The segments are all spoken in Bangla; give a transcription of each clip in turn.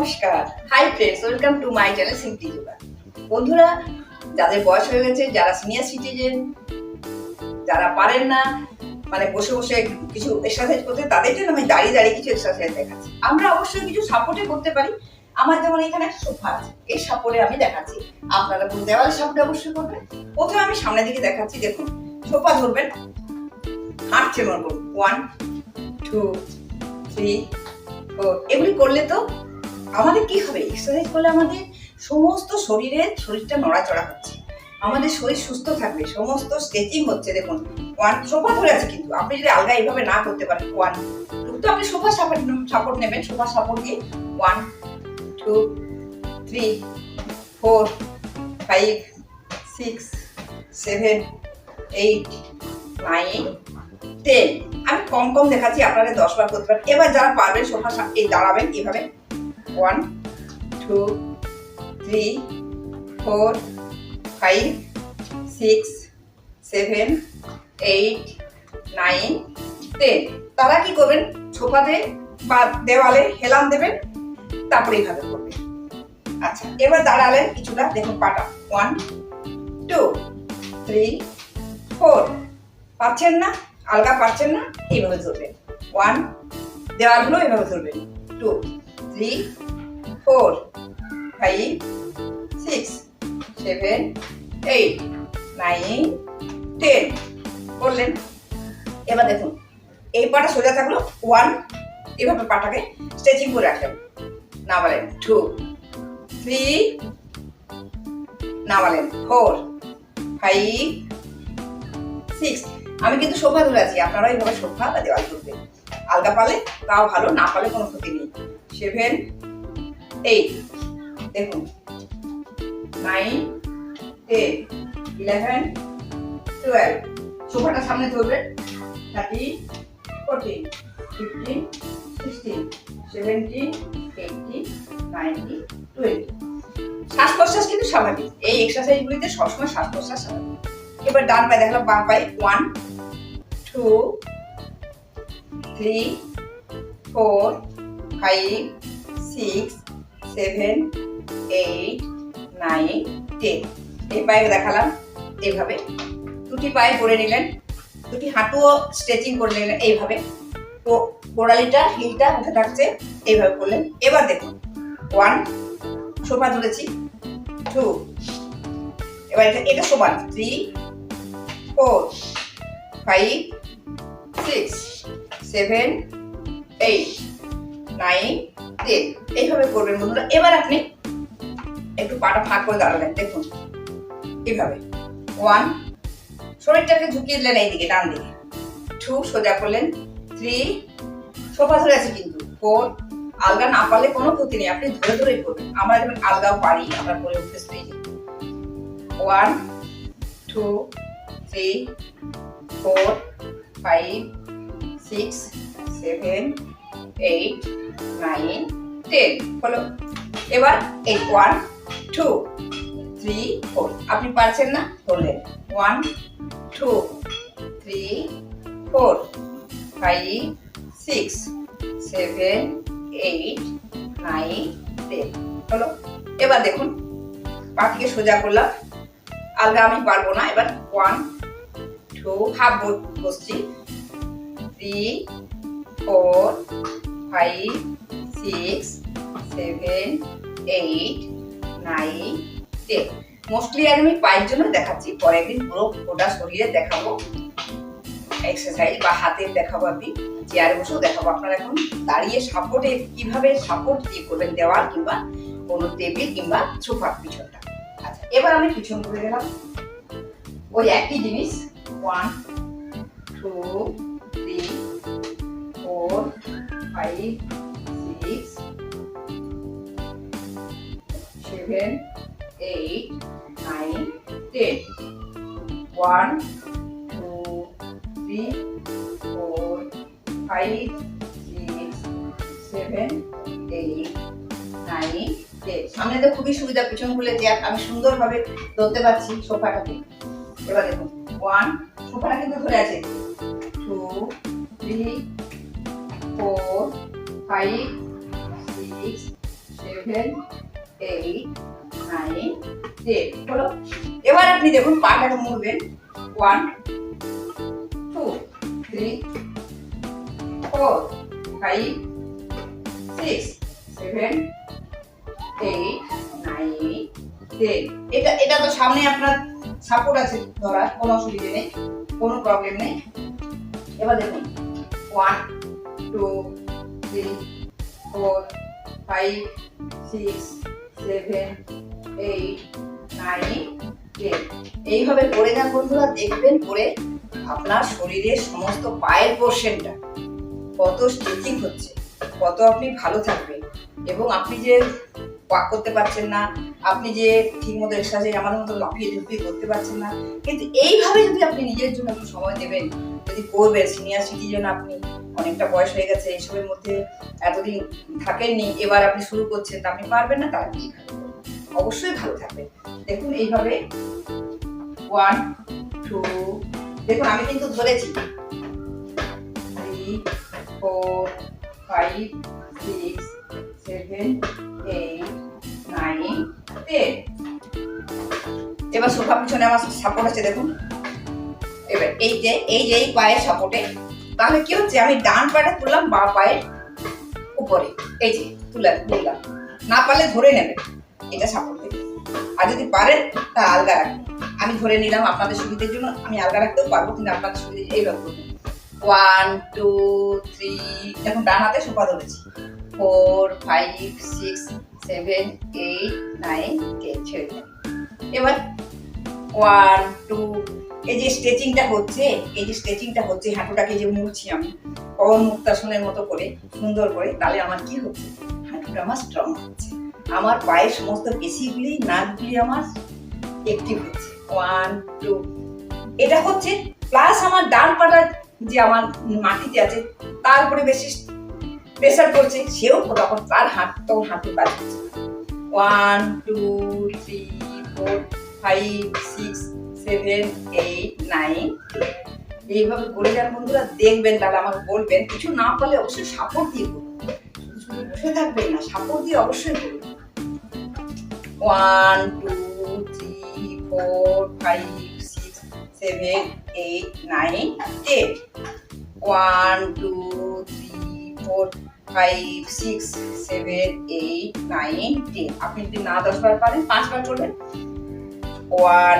নমস্কার। Hi friends welcome to my channel simply yoga বন্ধুরা, যাদের বয়স হয়ে গেছে, যারা সিনিয়র সিটিজেন যারা পারেন না মানে বসে বসে কিছু এক্সারসাইজ করতে, তাদের জন্য আমি দাঁড়িয়ে দাঁড়িয়ে কিছু এক্সারসাইজ দেখাচ্ছি। আমরা অবশ্যই কিছু সাপোর্টে করতে পারি। আমার যেমন এখানে সোফা আছে, এই সাপোর্টে আমি দেখাচ্ছি। আপনারা কোন দেওয়ালের সাপোর্টে অবশ্যই করবেন। প্রথমে আমি সামনের দিকে দেখাচ্ছি, দেখুন সোফা ধরবেন। হাঁটছে মনে ওয়ান টু থ্রি এগুলি করলে তো আমাদের কি হবে? এক্সারসাইজ করলে আমাদের সমস্ত শরীরের শরীরটা নড়াচড়া হচ্ছে। আমাদের শরীর সুস্থ থাকবে, সমস্ত স্ট্রেচিং হচ্ছে। দেখুন ওয়ান সোফা ধরে আছে কিন্তু। আপনি যদি আলগা এইভাবে না করতে পারেন ওয়ান টু তো আপনি সোফা সাপোর্ট সাপোর্ট নেবেন সোফা সাপোর্ট দিয়ে one two three four five six seven eight nine ten আমি কম কম দেখাচ্ছি আপনারা দশ বার করতে পারেন। এবার যারা পারবেন সোফা এই দাঁড়াবেন, এইভাবে one two three four five six seven eight nine ten তারা কি করবেন? সোফাতে বা দেওয়ালে হেলান দেবেন, তারপরে এইভাবে করবেন। আচ্ছা এবার দাঁড়ালেন কিছুটা, দেখুন পাটা। ওয়ান টু থ্রি ফোর পাচ্ছেন না? আলগা পাচ্ছেন না? এইভাবে ধরবেন। ওয়ান দেওয়ালগুলো এইভাবে ধরবেন। Two three four five six seven eight nine ten করলেন। এবার দেখুন, এই পাটা সোজা থাকল। ওয়ান এভাবে পাটাকে স্ট্রেচিং করে রাখলেন নামালেন। টু থ্রি নামালেন। ফোর ফাইভ সিক্স আমি কিন্তু সোফা ধরে আছি। আপনারা এইভাবে সোফা বা দেওয়াল ধরবেন আলগা পালে তাও ভালো, না পালে কোনো ক্ষতি নেই। সেভেন এইট দেখুন। নাইন টেন ইলেভেন টুয়েলভ সোফাটা সামনে ধরবেন thirteen fourteen fifteen sixteen seventeen eighteen nineteen twenty শ্বাস প্রশ্বাস কিন্তু স্বাভাবিক। এই এক্সারসাইজগুলিতে সবসময় শ্বাস প্রশ্বাস স্বাভাবিক। এবার ডান পায়ে দেখালাম, বাম পায়ে। One two three four five six seven eight nine ten এই পায়ে দেখালাম। এইভাবে। দুটি পায়ে করে নিলেন। দুটি হাঁটুও স্ট্রেচিং করে নিলেন এইভাবে। তো গোড়ালিটা, হিলটা উঠে থাকছে, এইভাবে করলেন। এবার দেখুন। ওয়ান সোফা ধরেছি টু এবার এটা এটা সমান। Three four five six seven eight nine ten এইভাবে করবেন বন্ধুরা। এবার আপনি একটু পাটা ফাঁক করে দাঁড়ালেন, দেখুন। এইভাবে। ওয়ান শরীরটাকে ঝুঁকিয়ে দিলেন এইদিকে, ডান দিকে। টু সোজা করলেন। থ্রি সোফা ধরে আছে কিন্তু। ফোর আলগা না পারলে কোনো ক্ষতি নেই। আপনি ধরে ধরে করবেন। আমরা যেমন আলগাও পারি, আমরা করে উঠতে one two three four five six seven eight nine ten হলো। এবার এই ওয়ান টু থ্রি ফোর আপনি পারছেন না? ধরলেন one two three four five six seven eight nine ten হলো। এবার দেখুন। পাখিকে সোজা করলাম। আলগা আমি পারব না। এবার ওয়ান টু হাফ বসছি। Three four five six seven eight nine ten mostly আমি পায়ের জন্য দেখাচ্ছি পরে একদিন পুরো গোটা শরীরে দেখাবো। এক্সারসাইজ বা হাতের দেখাবো আমি চেয়ারে বসেও দেখাবো। আপনারা এখন দাঁড়িয়ে সাপোর্টে কীভাবে সাপোর্ট দিয়ে করবেন, দেওয়াল কিংবা কোনো টেবিল কিংবা সোফার পিছনটা। আচ্ছা এবার আমি পিছন করে গেলাম। ওই একই জিনিস। One two six seven eight nine ten one two three four five six seven eight nine ten সামনে তো খুবই সুবিধা, পিছন খুলে যে আমি সুন্দরভাবে ধরতে পারছি সোফাটাকে। এবার দেখুন ওয়ান সোফাটা কিন্তু ধরে আছে। Two three five six seven seven eight nine ten হলো এবার আপনি দেখুন পাটাকে মুড়বেন। One two three four five six seven eight nine ten এটা এটা তো সামনে আপনার সাপোর্ট আছে ধরার, কোনো অসুবিধে নেই, কোনো প্রবলেম নেই। এবার দেখুন। One four five six seven eight nine ten এইভাবে করে যান বন্ধুরা, দেখবেন করে আপনার শরীরের সমস্ত পায়ের পোর্শনটা কত স্ট্রেচিং হচ্ছে, কত আপনি ভালো থাকবেন। এবং আপনি যে ওয়াক করতে পারছেন না, আপনি যে ঠিক মতো এক্সারসাইজ আমাদের মতো লাফিয়ে ঝুঁপিয়ে করতে পারছেন না, কিন্তু এইভাবে যদি আপনি নিজের জন্য একটু সময় দেবেন, যদি করবেন সিনিয়র সিটিজেন আপনি অনেকটা বয়স হয়ে গেছে এইসবের মধ্যে এতদিন থাকেননি, এবার আপনি শুরু করছেন, তা আপনি পারবেন না তার কি অবশ্যই ভালো থাকবেন। দেখুন, এইভাবে ওয়ান টু দেখুন, আমি কিন্তু ধরেছি। Three four five six seven eight nine ten এবার সোফা পিছনে আমার সাপোর্ট আছে, দেখুন। এবার এই যে এই যে, এই পায়ের সাপোর্টে তাহলে কি হচ্ছে? আমি ডান পাটা তুললাম, বা পায়ের উপরে। এই যে, তুলে তুললাম না পারলে ধরে নেবেন এটা সাপোর্ট দেবে। আর যদি পারেন, তা আলগা রাখবেন। আমি ধরে নিলাম আপনাদের সুবিধের জন্য। আমি আলগা রাখতেও পারব, কিন্তু আপনাদের সুবিধে করবেন ওয়ান টু থ্রি দেখুন, ডান হাতে সোফা ধরেছি। Four five six seven eight nine ten ছেড়ে এবার ওয়ান টু এই যে স্ট্রেচিংটা হচ্ছে, এই যে স্ট্রেচিংটা হচ্ছে হাঁটুটাকে যে মুড়ছি আমি পবন মুক্তাসনের মতো করে, সুন্দর করে, তাহলে আমার কি হচ্ছে? হাঁটুটা আমার স্ট্রং হচ্ছে। আমার পায়ের সমস্ত পেশিগুলি, নাকগুলি আমার অ্যাক্টিভ হচ্ছে। ওয়ান টু এটা হচ্ছে প্লাস আমার ডান পাটার যে আমার মাটিতে আছে, তার উপরে বেশি প্রেশার পড়ছে সেও তখন তার হাত তখন হাঁটু কাজ করছে। One two three four five six seven eight nine এইভাবে করে যান বন্ধুরা, দেখবেন তাহলে আমাকে বলবেন। কিছু না পারলে অবশ্যই সাপোর্ট দিয়ে শুধু বসে থাকবেন না সাপোর্ট দিয়ে অবশ্যই করুন one two three four five six seven eight nine ten one two three four five six seven eight nine ten আপনি যদি না দশবার পারেন, পাঁচবার চলবেন one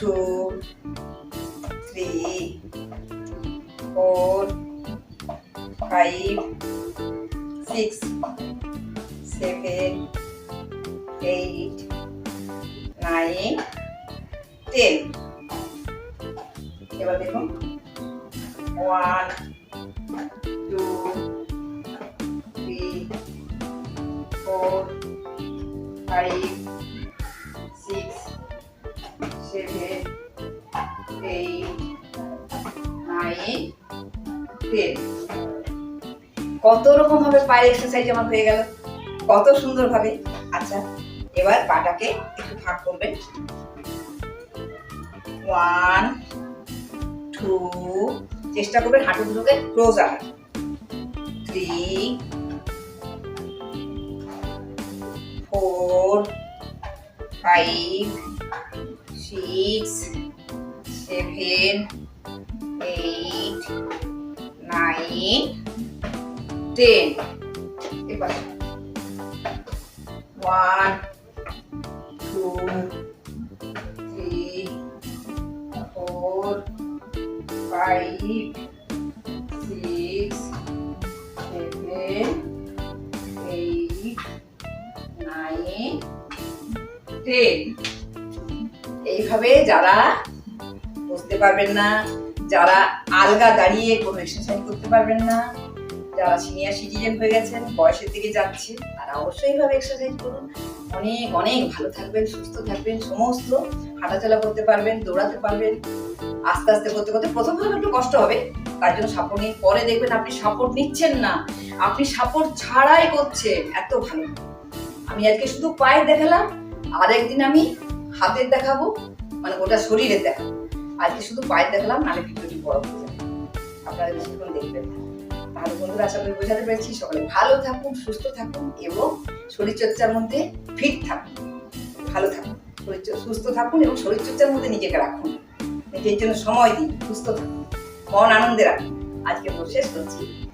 two three four five six seven eight nine ten এবার দেখুন one two three four five nine কত রকম ভাবে পায়ের এক্সারসাইজ আমার হয়ে গেল, কত সুন্দর ভাবে আচ্ছা এবার পাটাকে একটু ভাগ করবেন। ওয়ান টু চেষ্টা করবেন হাঁটু দুটোকে ক্লোজ আনার। Three four five six seven eight nine ten এবার one two three four five six seven eight nine ten এইভাবে যারা বুঝতে পারবেন না, যারা আলগা দাঁড়িয়ে কোনো এক্সারসাইজ করতে পারবেন না, যারা সিনিয়র সিটিজেন হয়ে গেছেন, বয়সের দিকে যাচ্ছে তারা অবশ্যই এইভাবে এক্সারসাইজ করুন। অনেক অনেক ভালো থাকবেন, সুস্থ থাকবেন, সমস্ত হাঁটাচলা করতে পারবেন, দৌড়াতে পারবেন। আস্তে আস্তে করতে করতে প্রথম প্রথম একটু কষ্ট হবে, তার জন্য সাপোর্ট নিয়ে পরে দেখবেন আপনি সাপোর্ট নিচ্ছেন না। আপনি সাপোর্ট ছাড়াই করছেন, এত ভালো। আমি আজকে শুধু পায়ের দেখালাম, আরেকদিন আমি হাতের দেখাবো মানে গোটা শরীরের দেখাবো। আজকে শুধু পায়ের দেখালাম নাহলে ভিডিওটি বড় হয়ে যাবে। আপনারা বেশিক্ষণ দেখবেন। তাহলে বন্ধুরা, আশা করি বোঝাতে পেরেছি। সকলে ভালো থাকুন, সুস্থ থাকুন এবং শরীরচর্চার মধ্যে ফিট থাকুন। ভালো থাকুন। শরীর সুস্থ থাকুন এবং শরীরচর্চার মধ্যে নিজেকে রাখুন। নিজের জন্য সময় দিন, সুস্থ থাকুন। মন আনন্দে রাখুন। আজকে শেষ করছি।